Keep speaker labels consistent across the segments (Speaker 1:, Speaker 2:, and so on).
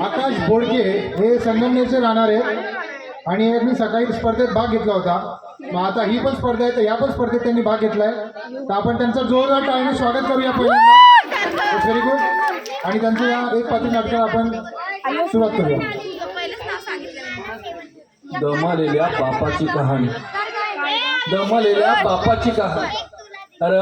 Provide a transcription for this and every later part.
Speaker 1: आकाश बोडके हे संगमनेरचे राहणार आहेत आणि यांनी सकाळी स्पर्धेत भाग घेतला होता. मग आता ही पण स्पर्धा आहे तर या पण स्पर्धेत त्यांनी भाग घेतलाय. तर आपण त्यांचं जोरदार टाळीने स्वागत करूया पहिल्यांदा. व्हेरी गुड आणि त्यांचं या एक पात्री नाटकाला आपण सुरुवात करूया.
Speaker 2: दमालेल्या बापाची कहाणी. दमालेल्या बापाची कहाणी. अरे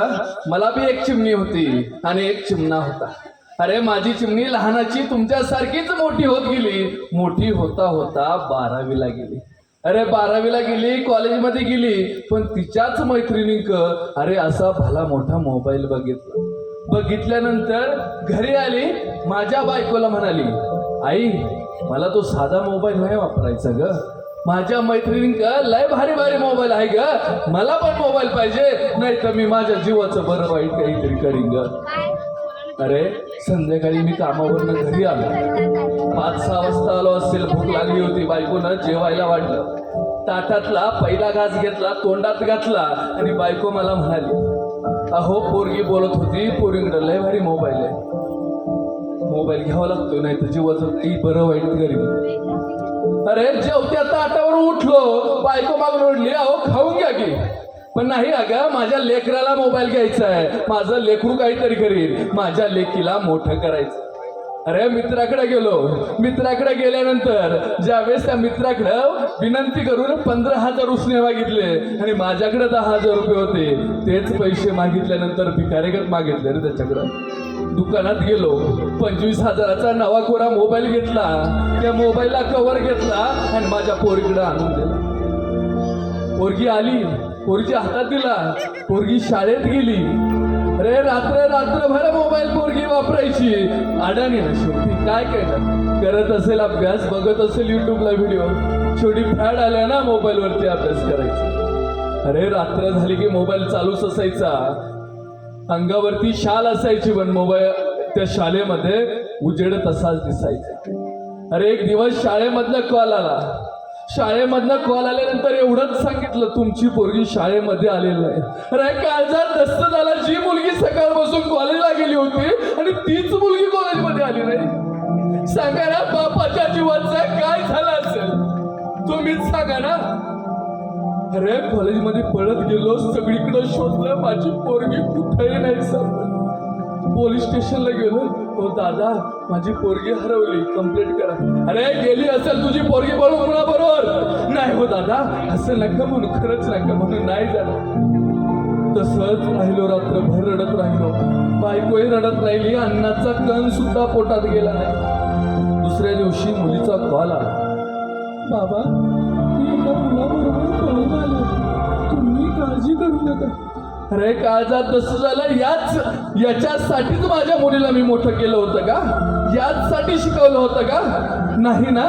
Speaker 2: मला बी एक चिमणी होती आणि एक चिमणा होता. अरे माझी चिमणी लहानाची तुमच्यासारखीच मोठी होत गेली. मोठी होता होता बारावीला गेली. अरे बारावीला गेली कॉलेजमध्ये गेली पण तिच्याच मैत्रिणींक अरे असा भला मोठा मोबाईल बघितला. बघितल्यानंतर घरी आली माझ्या बायकोला म्हणाली आई मला तो साधा मोबाईल नाही वापरायचा ग. माझ्या मैत्रिणींक लय भारी भारी मोबाईल आहे ग. मला पण मोबाईल पाहिजे नाही तर मी माझ्या जीवाचं बरं वाईट काहीतरी करीन ग. अरे संध्याकाळी मी कामावरनं घरी आलो. पाच सहा वाजता आलो असेल भूक लागली होती बायकोनं जेवायला वाटलं ताटातला पहिला घास घेतला तोंडात घातला आणि बायको मला म्हणाली अहो पोरगी बोलत होती पोरींकडे लय भारी मोबाईल आहे. मोबाईल घ्यावा लागतो नाही तर जीवाचं काही बरं वाईट गरीब अरे जेवत्या ताटावर उठलो बायको मागून ओढली अहो खाऊन घ्या की. पण नाही अगं माझ्या लेकराला मोबाईल घ्यायचा आहे. माझं लेकरू काहीतरी करील माझ्या लेकीला मोठं करायचं. अरे मित्राकडे गेलो. मित्राकडे गेल्यानंतर ज्यावेळेस त्या मित्राकडं विनंती करून पंधरा हजार उसने मागितले आणि माझ्याकडे दहा हजार रुपये होते तेच पैसे मागितल्यानंतर भिकारेगत मागितले रे त्याच्याकडं. दुकानात गेलो. पंचवीस हजाराचा नवा कोरा मोबाईल घेतला. त्या मोबाईलला कव्हर घेतला आणि माझ्या पोरीकडे आणून दिला. पोरगी आली. पोरगी हातात दिला. पोरगी शाळेत गेली. अरे रात्र रात्रभर मोबाईल पोरगी वापरायची. अडाणी ना शेवटी. काय करणार करत असेल अभ्यास बघत असेल युट्यूबला व्हिडिओ छोटी फॅड आल्या ना मोबाईलवरती अभ्यास करायचा. अरे रात्र झाली की मोबाईल चालूच असायचा. अंगावरती शाल असायची पण मोबाईल त्या शाळेमध्ये उजेड तसाच दिसायचा. अरे एक दिवस शाळेमधनं कॉल आला. शाळेमधनं कॉल आल्यानंतर एवढंच सांगितलं तुमची पोरगी शाळेमध्ये आलेली नाही अरे काळजात दस्त झाला. जी मुलगी सकाळपासून कॉलेजला गेली होती आणि तीच मुलगी कॉलेजमध्ये आली नाही. सांगा ना बापाच्या जीवाचा काय झालं असेल? तुम्हीच सांगा ना. अरे कॉलेजमध्ये पळत गेलो सगळीकडे शोधलं माझी पोरगी कुठेही नाही सापडली पोलीस स्टेशनला गेलो. हो दादा माझी पोरगी हरवली. कंप्लेंट करा. अरे गेली असेल तुझी पोरगी बरोबर ना बरोबर. नाही हो दादा असं नका म्हणून खरंच नका म्हणून नाही झालं तसंच राहिलो रात्रभर रडत राहिलो. बायकोही रडत राहिली. अन्नाचा कण सुद्धा पोटात गेला नाही. दुसऱ्या दिवशी मुलीचा कॉल आला. बाबा मी एका मुलाबरोबर अरे काळजात तसं झालं. याच याच्यासाठीच माझ्या मुलीला मी मोठं केलं होतं का? याचसाठी शिकवलं होतं का? नाही ना?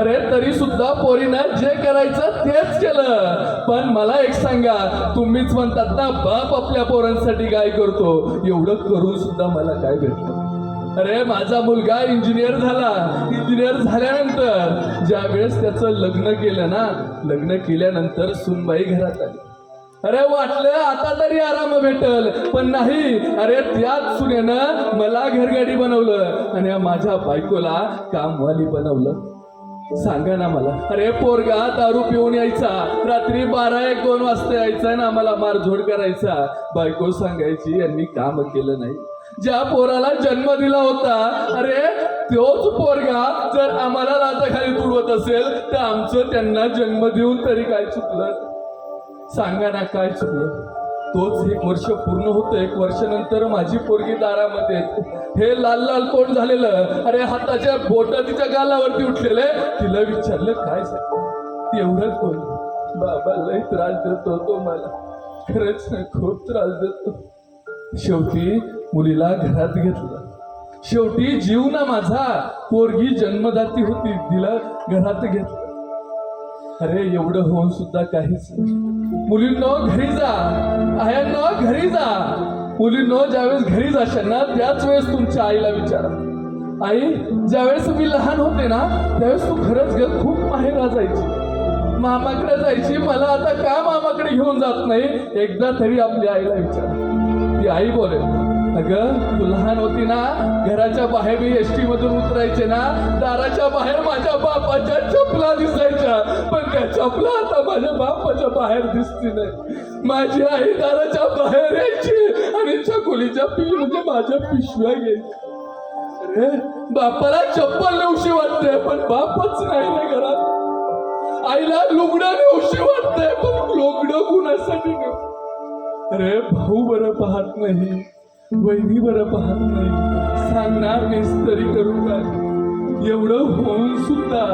Speaker 2: अरे तरी सुद्धा पोरीनं जे करायचं तेच केलं. पण मला एक सांगा तुम्हीच म्हणतात ना बाप आपल्या पोरांसाठी काय करतो. एवढं करून सुद्धा मला काय भेटलं? अरे माझा मुलगा इंजिनियर झाला. इंजिनियर झाल्यानंतर ज्या वेळेस त्याचं लग्न केलं ना लग्न केल्यानंतर सुनबाई घरात आली. अरे वाटलं आता तरी आराम भेटल पण नाही. अरे त्याच सुनेनं मला घरगाडी बनवलं आणि माझ्या बायकोला कामवाली बनवलं. सांगा ना मला. अरे पोरगा दारू पिऊन यायचा. रात्री बारा एक दोन वाजता यायचा ना आम्हाला मारझोड करायचा. बायको सांगायची यांनी काम केलं नाही. ज्या पोराला जन्म दिला होता अरे तोच पोरगा जर आम्हाला लाताखाली तुडवत असेल तर आमचं त्यांना जन्म देऊन तरी काय चुकलं? सांगा ना काय चुकलं तोच एक वर्ष पूर्ण होतं एक वर्षानंतर माझी पोरगी दारामध्ये हे लाल लाल तोंड झालेलं अरे हाताच्या बोटा तिच्या गालावरती उठलेले तिला विचारलं काय एवढंच बोल बाबा लय त्रास देतो तो मला. खरंच खूप त्रास देतो. शेवटी मुलीला घरात घेतलं. शेवटी जीव ना माझा. पोरगी जन्मदाती होती तिला घरात घेतलं. अरे एवढं होऊन सुद्धा काहीच नाही. मुलींनो घरी जा. आयांना घरी जा. मुलींनो ज्यावेळेस घरी जाशाल ना त्याच वेळेस तुमच्या आईला विचारा. आई ज्यावेळेस मी लहान होते ना त्यावेळेस तू खरंच ग खूप माहेरा जायची. मामाकडे जायची मला आता का मामाकडे घेऊन जात नाही? एकदा तरी आपल्या आईला विचार. ती आई बोलेल अगं तू लहान होती ना घराच्या बाहेर मी एसटी मधून उतरायचे ना दाराच्या बाहेर माझ्या बापाच्या चपला दिसायच्या. पण त्या चपला आता माझ्या बापाच्या बाहेर दिसती नाही. माझी आई दाराच्या बाहेर यायची आणि चकोलीच्या पिली म्हणजे माझ्या पिशव्या घ्यायची. अरे बापाला चप्पल नेऊशी वाटते पण बापच नाही ना घरात. आईला लुगडं नेऊशी वाटतंय पण लुगडं कुणासाठी नेऊ? अरे भाऊ बरं पाहत नाही. वहिनी बरं पाहत नाही. सांगणार तरी करू काय. एवढं होऊन सुद्धा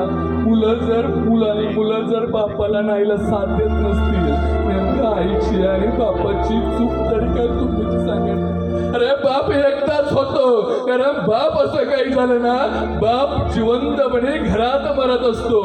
Speaker 2: मुलं जर मुलं मुलं जर बापाला नाहीला साथ देत नसतील नेमकं आईची आणि बापाची चूक तरी काय तुम्ही सांगेल अरे बाप एकटाच होतो. कारण बाप असं काही झालं ना बाप जिवंतपणे घरात मरत असतो.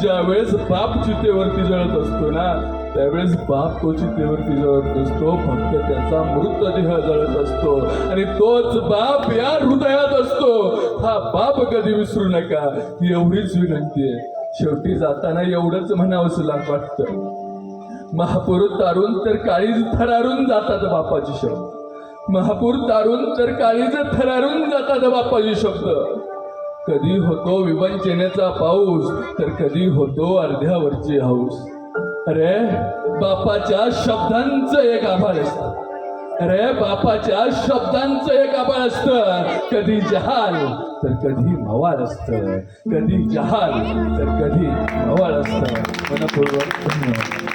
Speaker 2: ज्यावेळेस बाप चितेवरती जळत असतो ना त्यावेळेस बाप तो चितेवरती जळत नसतो फक्त त्याचा मृतदेह जळत असतो. आणि तोच बाप या हृदयात असतो. हा बाप कधी विसरू नका ही एवढीच विनंती आहे. शेवटी जाताना एवढंच म्हणावंसं लाग वाटतं. महापूर तारून तर काळीज थरारून जातात बापाचे शब्द. महापूर तारून तर काळीज थरारून जातात बापाचे शब्द. कधी होतो विवंचनेचा पाऊस तर कधी होतो अर्ध्यावरची हाऊस अरे बापाच्या शब्दांचं एक आभाळ असतं. अरे बापाच्या शब्दांचं एक आभाळ असतं. कधी जहाल तर कधी मवाळ असतं. कधी जहाल तर कधी मवाळ असतं. मनपूर्वक धन्यवाद.